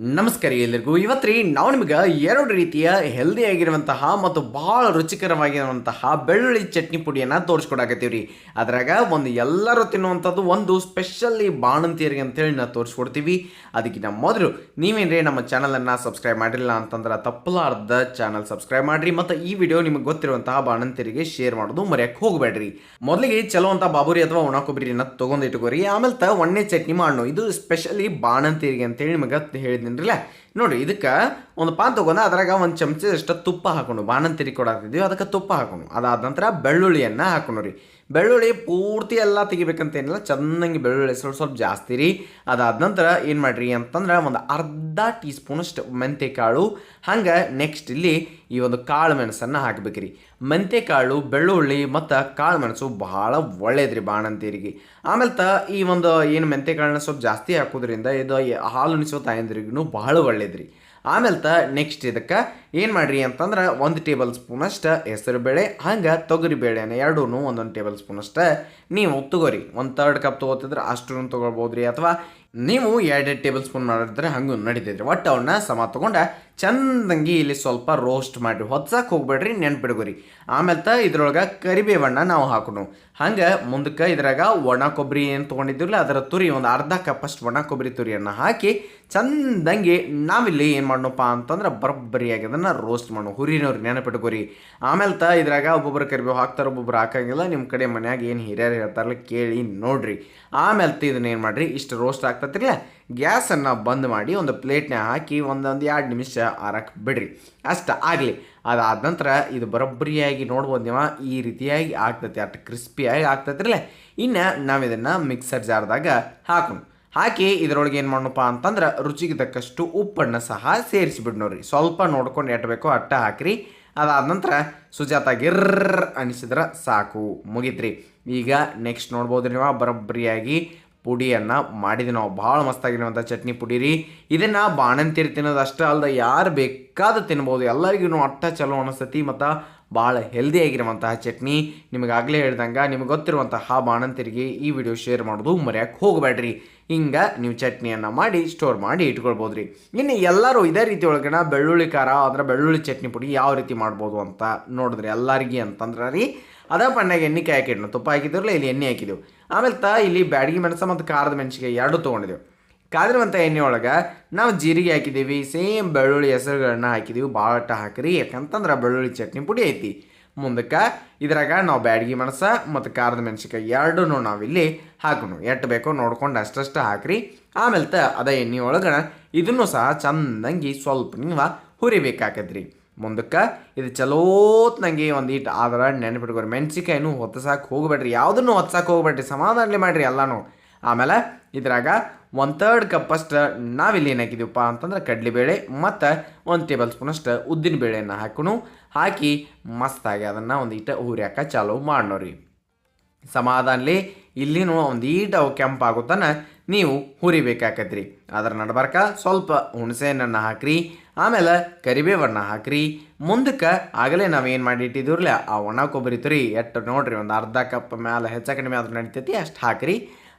ನಮಸ್ಕಾರ ಎಲ್ಲರಿಗೂ ಇವತ್ತು ನಾವು ನಿಮಗೆ ಎರಡು ರೀತಿಯ ಹೆಲ್ದಿ ಆಗಿರುವಂತಹ ಮತ್ತು ಭಾಳ ರುಚಿಕರವಾಗಿರುವಂತಹ ಬೆಳ್ಳುಳ್ಳಿ ಚಟ್ನಿ ಪುಡಿಯನ್ನು ತೋರಿಸ್ಕೊಡಾಕತ್ತೀವಿ ರೀ ಅದ್ರಾಗ ಒಂದು ಎಲ್ಲರೂ ತಿನ್ನುವಂಥದ್ದು ಒಂದು ಸ್ಪೆಷಲಿ ಬಾಣಂತಿಯರಿಗೆ ಅಂತೇಳಿ ನಾವು ತೋರಿಸ್ಕೊಡ್ತೀವಿ. ಅದಕ್ಕಿಂತ ಮೊದಲು ನೀವೇನ್ರಿ ನಮ್ಮ ಚಾನಲನ್ನು ಸಬ್ಸ್ಕ್ರೈಬ್ ಮಾಡಿಲ್ಲ ಅಂತಂದ್ರೆ ತಪ್ಪಲಾರ್ದ ಚಾನಲ್ ಸಬ್ಸ್ಕ್ರೈಬ್ ಮಾಡಿರಿ ಮತ್ತು ಈ ವಿಡಿಯೋ ನಿಮಗೆ ಗೊತ್ತಿರುವಂತಹ ಬಾಣಂತಿಯರಿಗೆ ಶೇರ್ ಮಾಡೋದು ಮರೆಯಕ್ಕೆ ಹೋಗಬೇಡ್ರಿ. ಮೊದಲಿಗೆ ಚಲೋ ಅಂತ ಬಾಬುರಿ ಅಥವಾ ಒಣ ಕೊಬ್ಬರಿನ ತೊಗೊಂಡು ಇಟ್ಕೋರಿ ಆಮೇಲೆ ತ ಒಣ್ಣೆ ಚಟ್ನಿ ಮಾಡೋಣ ಇದು ಸ್ಪೆಷಲಿ ಬಾಣಂತಿಯರಿಗೆ ಅಂತೇಳಿ ನಿಮಗೆ en realidad ನೋಡಿ, ಇದಕ್ಕೆ ಒಂದು ಪಾನ್ ತೊಗೊಂಡು ಅದ್ರಾಗ ಒಂದು ಚಮಚದಷ್ಟು ತುಪ್ಪ ಹಾಕೊಂಡು ಬಾಣಂತಿರಿ ಕೊಡಾತಿದ್ವಿ ಅದಕ್ಕೆ ತುಪ್ಪ ಹಾಕೊಂಡು. ಅದಾದ ನಂತರ ಬೆಳ್ಳುಳ್ಳಿಯನ್ನು ಹಾಕೊಂಡು ರೀ. ಬೆಳ್ಳುಳ್ಳಿ ಪೂರ್ತಿ ಎಲ್ಲ ತೆಗಿಬೇಕಂತೇನಿಲ್ಲ ಚೆನ್ನಾಗಿ ಬೆಳ್ಳುಳ್ಳಿ ಸ್ವಲ್ಪ ಸ್ವಲ್ಪ ಜಾಸ್ತಿ ರೀ. ಅದಾದ ನಂತರ ಏನು ಮಾಡಿರಿ ಅಂತಂದ್ರೆ ಒಂದು ಅರ್ಧ ಟೀ ಸ್ಪೂನಷ್ಟು ಮೆಂತೆ ಕಾಳು ಹಂಗೆ ನೆಕ್ಸ್ಟ್ ಇಲ್ಲಿ ಈ ಒಂದು ಕಾಳು ಮೆಣಸನ್ನು ಹಾಕ್ಬೇಕ್ರಿ. ಮೆಂತೆ ಕಾಳು ಬೆಳ್ಳುಳ್ಳಿ ಮತ್ತು ಕಾಳು ಮೆಣಸು ಭಾಳ ಒಳ್ಳೇದ್ರಿ ಬಾಣಂತೀರಿಗೆ ಆಮೇಲೆ ತ ಈ ಒಂದು ಏನು ಮೆಂತೆ ಕಾಳನ್ನ ಸ್ವಲ್ಪ ಜಾಸ್ತಿ ಹಾಕೋದ್ರಿಂದ ಇದು ಹಾಲು ಉಣಿಸೋ ತಾಯಂದ್ರಿಗೂ ಭಾಳ ಒಳ್ಳೇದ್ರಿ ಆಮೇಲೆ ತ ನೆಕ್ಸ್ಟ್ ಇದಕ್ಕೆ ಏನು ಮಾಡಿರಿ ಅಂತಂದ್ರೆ ಒಂದು ಟೇಬಲ್ ಸ್ಪೂನಷ್ಟು ಹೆಸರು ಬೇಳೆ ಹಂಗೆ ತೊಗರಿ ಬೇಳೆನ ಎರಡೂ ಒಂದೊಂದು ಟೇಬಲ್ ಸ್ಪೂನಷ್ಟು ನೀವು ತಗೋರಿ. ಒಂದು ತರ್ಡ್ ಕಪ್ ತೊಗೋತಿದ್ರೆ ಅಷ್ಟೂ ತೊಗೊಳ್ಬೋದು ರೀ ಅಥವಾ ನೀವು ಎರಡೆರಡು ಟೇಬಲ್ ಸ್ಪೂನ್ ಮಾಡಿದ್ರೆ ಹಂಗೂ ನಡೀತೈತ್ರಿ ಒಟ್ಟು ಅವನ್ನ ಸಮ ತೊಗೊಂಡ ಚಂದಂಗಿ ಇಲ್ಲಿ ಸ್ವಲ್ಪ ರೋಸ್ಟ್ ಮಾಡಿರಿ. ಹೊತ್ಸಕ್ಕೆ ಹೋಗ್ಬೇಡ್ರಿ ನೆನ್ಪಿಡ್ಗೋರಿ ಆಮೇಲೆ ತ ಇದ್ರೊಳಗೆ ಕರಿಬೇವಣ್ಣ ನಾವು ಹಾಕೋಣ. ಹಂಗೆ ಮುಂದಕ್ಕೆ ಇದ್ರಾಗ ಒಣ ಕೊಬ್ಬರಿ ಏನು ತೊಗೊಂಡಿದ್ದೀವಲ್ಲ ಅದರ ತುರಿ ಒಂದು ಅರ್ಧ ಕಪ್ಪಷ್ಟು ಒಣ ಕೊಬ್ಬರಿ ತುರಿಯನ್ನು ಹಾಕಿ ಚಂದಂಗಿ ನಾವಿಲ್ಲಿ ಏನು ಮಾಡೋಣಪ್ಪ ಅಂತಂದ್ರೆ ಬರಬ್ಬರಿಯಾಗಿ ಅದನ್ನು ರೋಸ್ಟ್ ಮಾಡೋಣ. ಹುರಿನವ್ರಿ ನೆನಪಿಟ್ಕೋರಿ. ಆಮೇಲೆ ತ ಇದ್ರಾಗ ಒಬ್ಬೊಬ್ಬರು ಕರಿಬೇವು ಹಾಕ್ತಾರೆ, ಒಬ್ಬೊಬ್ರು ಹಾಕಂಗಿಲ್ಲ. ನಿಮ್ಮ ಕಡೆ ಮನ್ಯಾಗ ಏನು ಹಿರಿಯರು ಹೇಳ್ತಾರಲ್ಲ ಕೇಳಿ ನೋಡ್ರಿ. ಆಮೇಲೆ ತ ಇದನ್ನ ಏನು ಮಾಡಿರಿ? ಇಷ್ಟು ರೋಸ್ಟ್ ಆಗ್ತೈತಿಲ್ಲ ಗ್ಯಾಸನ್ನು ಬಂದ್ ಮಾಡಿ ಒಂದು ಪ್ಲೇಟ್ನಾಗ ಹಾಕಿ ಒಂದೊಂದು ಎರಡು ನಿಮಿಷ ಆರಕ್ಕೆ ಬಿಡ್ರಿ. ಅಷ್ಟು ಆಗಲಿ. ಅದಾದ ನಂತರ ಇದು ಬರೋಬ್ಬರಿಯಾಗಿ ನೋಡ್ಬೋದು ನೀವು. ಈ ರೀತಿಯಾಗಿ ಆಗ್ತೈತಿ. ಅಷ್ಟು ಕ್ರಿಸ್ಪಿಯಾಗಿ ಆಗ್ತೈತಿರಲ್ಲ ಇನ್ನು ನಾವು ಇದನ್ನು ಮಿಕ್ಸರ್ ಜಾರ್ದಾಗ ಹಾಕೋಣ. ಹಾಕಿ ಇದರೊಳಗೆ ಏನು ಮಾಡೋಣಪ್ಪ ಅಂತಂದ್ರೆ ರುಚಿಗೆ ತಕ್ಕಷ್ಟು ಉಪ್ಪನ್ನು ಸಹ ಸೇರಿಸಿಬಿಡ್ನೋರಿ ಸ್ವಲ್ಪ ನೋಡ್ಕೊಂಡು ಎಟ್ಟಬೇಕು ಅಟ್ಟ ಹಾಕಿರಿ. ಅದಾದ ನಂತರ ಸುಜಾತ ಗಿರ್ರ್ ಅನಿಸಿದ್ರೆ ಸಾಕು. ಮುಗಿತ್ರಿ. ಈಗ ನೆಕ್ಸ್ಟ್ ನೋಡ್ಬೋದು ನೀವು. ಬರೋಬ್ಬರಿಯಾಗಿ ಪುಡಿಯನ್ನು ಮಾಡಿದ್ವಿ ನಾವು ಭಾಳ ಮಸ್ತಾಗಿರುವಂಥ ಚಟ್ನಿ ಪುಡಿ ರೀ. ಇದನ್ನು ಬಾಣಂತಿರು ತಿನ್ನೋದು ಅಷ್ಟೇ ಅಲ್ಲದೆ ಯಾರು ಬೇಕಾದ ತಿನ್ಬೋದು. ಎಲ್ಲರಿಗೂ ಅಟ್ಟ ಚಲೋ ಅನಿಸ್ತತಿ ಮತ್ತು ಭಾಳ ಹೆಲ್ದಿ ಆಗಿರುವಂತಹ ಚಟ್ನಿ. ನಿಮಗಾಗಲೇ ಹೇಳ್ದಂಗೆ ನಿಮಗೆ ಗೊತ್ತಿರುವಂತಹ ಬಾಣಂತಿರಿಗೆ ಈ ವಿಡಿಯೋ ಶೇರ್ ಮಾಡೋದು ಮರೆಯಕ್ಕೆ ಹೋಗಬೇಡ್ರಿ. ಹಿಂಗೆ ನೀವು ಚಟ್ನಿಯನ್ನು ಮಾಡಿ ಸ್ಟೋರ್ ಮಾಡಿ ಇಟ್ಕೊಳ್ಬೋದು ರೀ. ಇನ್ನು ಎಲ್ಲರೂ ಇದೇ ರೀತಿ ಒಳಗಡೆ ಬೆಳ್ಳುಳ್ಳಿ ಖಾರ ಅಂದರೆ ಬೆಳ್ಳುಳ್ಳಿ ಚಟ್ನಿ ಪುಡಿ ಯಾವ ರೀತಿ ಮಾಡ್ಬೋದು ಅಂತ ನೋಡಿದ್ರೆ ಎಲ್ಲರಿಗೆ ಅಂತಂದ್ರೆ ರೀ ಅದ ಪಣ್ಣಾಗ ಎಣ್ಣೆ ಹಾಕಿಡ್ನು ತುಪ್ಪ ಹಾಕಿದ್ರಲ್ಲ ಇಲ್ಲಿ ಎಣ್ಣೆ ಹಾಕಿದೆವು. ಆಮೇಲೆ ತ ಇಲ್ಲಿ ಬ್ಯಾಡಗಿ ಮೆಣಸು ಮತ್ತು ಖಾರದ ಮೆಣಸಿಗೆ ಎರಡು ತೊಗೊಂಡಿದ್ದೆವು ಕಾದಿರುವಂಥ ಎಣ್ಣೆ ಒಳಗೆ ನಾವು ಜೀರಿಗೆ ಹಾಕಿದ್ದೀವಿ ಸೇಮ್ ಬೆಳ್ಳುಳ್ಳಿ ಹೆಸರುಗಳನ್ನ ಹಾಕಿದ್ದೀವಿ ಭಾಳಟ್ಟ ಹಾಕಿರಿ, ಯಾಕಂತಂದ್ರೆ ಬೆಳ್ಳುಳ್ಳಿ ಚಟ್ನಿ ಪುಡಿ ಐತಿ. ಮುಂದಕ್ಕೆ ಇದ್ರಾಗ ನಾವು ಬ್ಯಾಡಗಿ ಮೆಣಸ ಮತ್ತು ಖಾರದ ಮೆಣಸಿಕಾಯಿ ಎರಡೂ ನಾವಿಲ್ಲಿ ಹಾಕೋಣ. ಎಟ್ಟು ಬೇಕೋ ನೋಡ್ಕೊಂಡು ಅಷ್ಟಷ್ಟು ಹಾಕ್ರಿ. ಆಮೇಲೆ ತ ಅದ ಎಣ್ಣೆ ಒಳಗೆ ಇದನ್ನು ಸಹ ಚಂದಂಗಿ ಸ್ವಲ್ಪ ನೀವು ಹುರಿಬೇಕಾಕತ್ರಿ. ಮುಂದಕ್ಕೆ ಇದು ಚಲೋತ್ನಂಗೆ ಒಂದು ಇಟ್ಟು ಆದ್ರೆ ನೆನಪಿಟ್ಕೋರಿ. ಮೆಣಸಿಕಾಯಿನೂ ಹೊತ್ತಸಾಕ ಹೋಗ್ಬೇಡ್ರಿ. ಯಾವುದನ್ನು ಹೊತ್ತಸಾಕೆ ಹೋಗ್ಬೇಡ್ರಿ. ಸಮಾಧಾನಲಿ ಮಾಡಿರಿ ಎಲ್ಲನೂ. ಆಮೇಲೆ ಇದ್ರಾಗ ಒಂದು ತರ್ಡ್ ಕಪ್ಪಷ್ಟು ನಾವಿಲ್ಲಿ ಏನು ಹಾಕಿದೀವಪ್ಪ ಅಂತಂದ್ರೆ ಕಡಲೆಬೇಳೆ ಮತ್ತು ಒಂದು ಟೇಬಲ್ ಸ್ಪೂನಷ್ಟು ಉದ್ದಿನ ಬೇಳೆಯನ್ನು ಹಾಕೋಣ. ಹಾಕಿ ಮಸ್ತಾಗಿ ಅದನ್ನು ಒಂದು ಈಟ ಹುರಿಯಾಕ ಚಾಲು ಮಾಡೋರಿ ಸಮಾಧಾನಲಿ ಇಲ್ಲಿನೂ ಒಂದು ಈಟ ಅವು ಕೆಂಪಾಗುತ್ತಾನ ನೀವು ಹುರಿಬೇಕಾಕತ್ರಿ. ಅದರ ನಡ್ಬಾರ್ಕ ಸ್ವಲ್ಪ ಹುಣಸೆಹಣ್ಣನ್ನು ಹಾಕ್ರಿ, ಆಮೇಲೆ ಕರಿಬೇವನ್ನು ಹಾಕ್ರಿ. ಮುಂದಕ್ಕೆ ಆಗಲೇ ನಾವೇನು ಮಾಡಿ ಇಟ್ಟಿದ್ದೀವ್ರಲ್ಲ ಆ ಒಣ ಕೊಬ್ಬರಿ ತುರಿ ಎಷ್ಟು ನೋಡ್ರಿ, ಒಂದು ಅರ್ಧ ಕಪ್ ಮೇಲೆ ಹೆಚ್ಚು ಕಡಿಮೆ ಆದ್ರೂ ನಡಿತೈತಿ, ಅಷ್ಟು ಹಾಕ್ರಿ.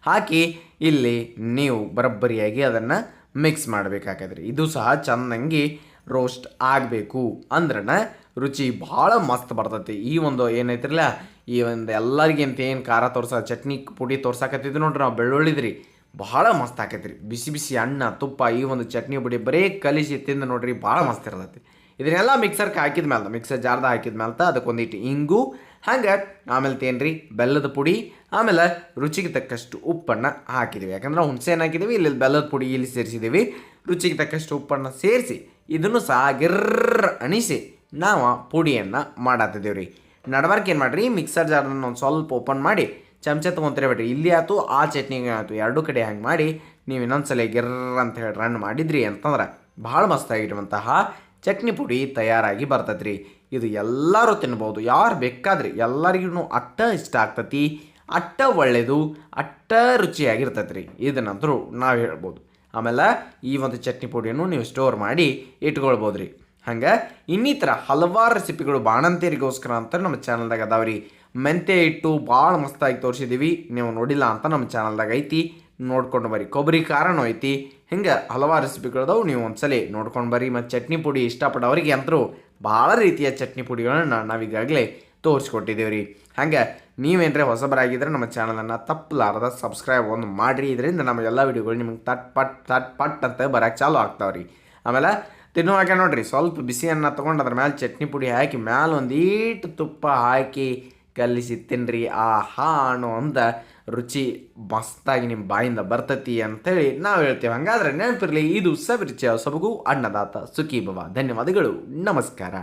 ಹಾಕಿ ಇಲ್ಲಿ ನೀವು ಬರಬ್ಬರಿಯಾಗಿ ಅದನ್ನು ಮಿಕ್ಸ್ ಮಾಡಬೇಕಾಗತ್ರಿ ಇದು ಸಹ ಚೆನ್ನಾಗಿ ರೋಸ್ಟ್ ಆಗಬೇಕು. ಅಂದ್ರನ ರುಚಿ ಭಾಳ ಮಸ್ತ್ ಬರ್ತೈತಿ. ಈ ಒಂದು ಏನೈತಿರಲ್ಲ, ಈ ಒಂದು ಎಲ್ಲರಿಗೆ ಅಂತ ಏನು ಖಾರ ತೋರ್ಸ, ಚಟ್ನಿ ಪುಡಿ ತೋರ್ಸಾಕತ್ತಿದ್ದು ನೋಡ್ರಿ, ನಾವು ಬೆಳ್ಳುಳ್ಳಿದ್ರಿ. ಭಾಳ ಮಸ್ತ್ ಆಕೈತ್ರಿ. ಬಿಸಿ ಬಿಸಿ ಅನ್ನ, ತುಪ್ಪ, ಈ ಒಂದು ಚಟ್ನಿ ಪುಡಿ ಬರೀ ಕಲಿಸಿ ತಿಂದು ನೋಡ್ರಿ ಭಾಳ ಮಸ್ತ್ ಇರ್ತೈತಿ ಇದನ್ನೆಲ್ಲ ಮಿಕ್ಸರ್ಗೆ ಹಾಕಿದ ಮೇಲೆ ಮಿಕ್ಸರ್ ಜಾರ್ದ ಹಾಕಿದ ಮೇಲೆ ಅದಕ್ಕೊಂದಿಟ್ಟು ಇಂಗು, ಹಂಗೆ ಆಮೇಲೆ ತೇನ್ರಿ ಬೆಲ್ಲದ ಪುಡಿ, ಆಮೇಲೆ ರುಚಿಗೆ ತಕ್ಕಷ್ಟು ಉಪ್ಪನ್ನು ಹಾಕಿದ್ದೀವಿ ಯಾಕಂದ್ರೆ ಹುಣಸೆನ ಹಾಕಿದ್ದೀವಿ ಇಲ್ಲಿ ಬೆಲ್ಲದ ಪುಡಿ ಇಲ್ಲಿ ಸೇರಿಸಿದ್ದೀವಿ ರುಚಿಗೆ ತಕ್ಕಷ್ಟು ಉಪ್ಪನ್ನು ಸೇರಿಸಿ, ಇದನ್ನು ಸಹ ಗಿರ್ರ ಅಣಿಸಿ ನಾವು ಪುಡಿಯನ್ನು ಮಾಡತ್ತಿದ್ದೀವಿ ರೀ ನಡವರ್ಕ್ ಏನು ಮಾಡಿರಿ ಮಿಕ್ಸರ್ ಜಾರನ್ನು ಒಂದು ಸ್ವಲ್ಪ ಓಪನ್ ಮಾಡಿ ಚಮಚ ತೊಗೊಂತೀರಿ ಬಿಡ್ರಿ. ಇಲ್ಲಿ ಆಯ್ತು, ಆ ಚಟ್ನಿಗೆ ಆಯ್ತು. ಎರಡೂ ಕಡೆ ಹಂಗೆ ಮಾಡಿ ನೀವು ಇನ್ನೊಂದು ಸಲ ಗಿರ್ರ ಅಂತ ಹೇಳಿ ರನ್ ಮಾಡಿದ್ರಿ ಅಂತಂದ್ರೆ ಭಾಳ ಮಸ್ತಾಗಿರುವಂತಹ ಚಟ್ನಿ ಪುಡಿ ತಯಾರಾಗಿ ಬರ್ತೈತೆ ರೀ ಇದು ಎಲ್ಲರೂ ತಿನ್ಬೋದು. ಯಾರು ಬೇಕಾದ್ರಿ ಎಲ್ಲರಿಗೂ ಅಟ್ಟ ಇಷ್ಟ ಆಗ್ತತಿ. ಅಟ್ಟ ಒಳ್ಳೆಯದು ಅಟ್ಟ ರುಚಿಯಾಗಿರ್ತೈತೆ ರೀ ಇದನ್ನಂತರೂ ನಾವು ಹೇಳ್ಬೋದು. ಆಮೇಲೆ ಈ ಒಂದು ಚಟ್ನಿ ಪುಡಿಯನ್ನು ನೀವು ಸ್ಟೋರ್ ಮಾಡಿ ಇಟ್ಕೊಳ್ಬೋದು ರೀ ಹಂಗೆ ಇನ್ನಿತರ ಹಲವಾರು ರೆಸಿಪಿಗಳು ಬಾಣಂತಿಯರಿಗೋಸ್ಕರ ಅಂತ ನಮ್ಮ ಚಾನಲ್ದಾಗ ಅದಾವ್ರಿ. ಮೆಂತ್ಯ ಇಟ್ಟು ಭಾಳ ಮಸ್ತಾಗಿ ತೋರಿಸಿದ್ದೀವಿ ನೀವು ನೋಡಿಲ್ಲ ಅಂತ ನಮ್ಮ ಚಾನಲ್ದಾಗ ಐತಿ. ನೋಡ್ಕೊಂಡು ಬರ್ರಿ ಕೊಬ್ಬರಿ ಖಾರನೂ ಐತಿ. ಹಿಂಗೆ ಹಲವಾರು ರೆಸಿಪಿಗಳದಾವು. ನೀವು ಒಂದ್ಸಲಿ ನೋಡ್ಕೊಂಡು ಬರ್ರಿ ಮತ್ತು ಚಟ್ನಿ ಪುಡಿ ಇಷ್ಟಪಡೋರಿಗೆ ಅಂತರೂ ಭಾಳ ರೀತಿಯ ಚಟ್ನಿ ಪುಡಿಗಳನ್ನ ನಾವೀಗಾಗಲೇ ತೋರಿಸ್ಕೊಟ್ಟಿದ್ದೀವಿ ರೀ ಹಾಗೆ ನೀವೇನರೆ ಹೊಸಬರಾಗಿದ್ದರೆ ನಮ್ಮ ಚಾನಲನ್ನು ತಪ್ಪಲಾರದ ಸಬ್ಸ್ಕ್ರೈಬ್ ಒಂದು ಮಾಡಿರಿ. ಇದರಿಂದ ನಮ್ಮ ಎಲ್ಲ ವೀಡಿಯೋಗಳು ನಿಮಗೆ ತಟ್ ಪಟ್ ತಟ್ ಪಟ್ ಅಂತ ಬರೋಕ್ಕೆ ಚಾಲು ಆಗ್ತಾವೆ ರೀ ಆಮೇಲೆ ತಿನ್ನುವಾಗ ನೋಡಿರಿ. ಸ್ವಲ್ಪ ಬಿಸಿಯನ್ನು ತೊಗೊಂಡು ಅದ್ರ ಮೇಲೆ ಚಟ್ನಿ ಪುಡಿ ಹಾಕಿ ಮ್ಯಾಲೆ ಒಂದೀಟು ತುಪ್ಪ ಹಾಕಿ ಕಲಿಸಿ ತಿನ್ನಿರಿ ಆ ಹಾ ಅನ್ನೋ ಅಂದ ರುಚಿ ಮಸ್ತಾಗಿ ನಿಮ್ಮ ಬಾಯಿಂದ ಬರ್ತತಿ ಅಂತೇಳಿ ನಾವು ಹೇಳ್ತೇವೆ. ಹಂಗಾದ್ರೆ ನೆನಪಿರಲಿ, ಇದು ಸವಿರುಚಿಯ ಸೊಬಗು ಅನ್ನದಾತ ಸುಖಿ ಭವ ಧನ್ಯವಾದಗಳು. ನಮಸ್ಕಾರ.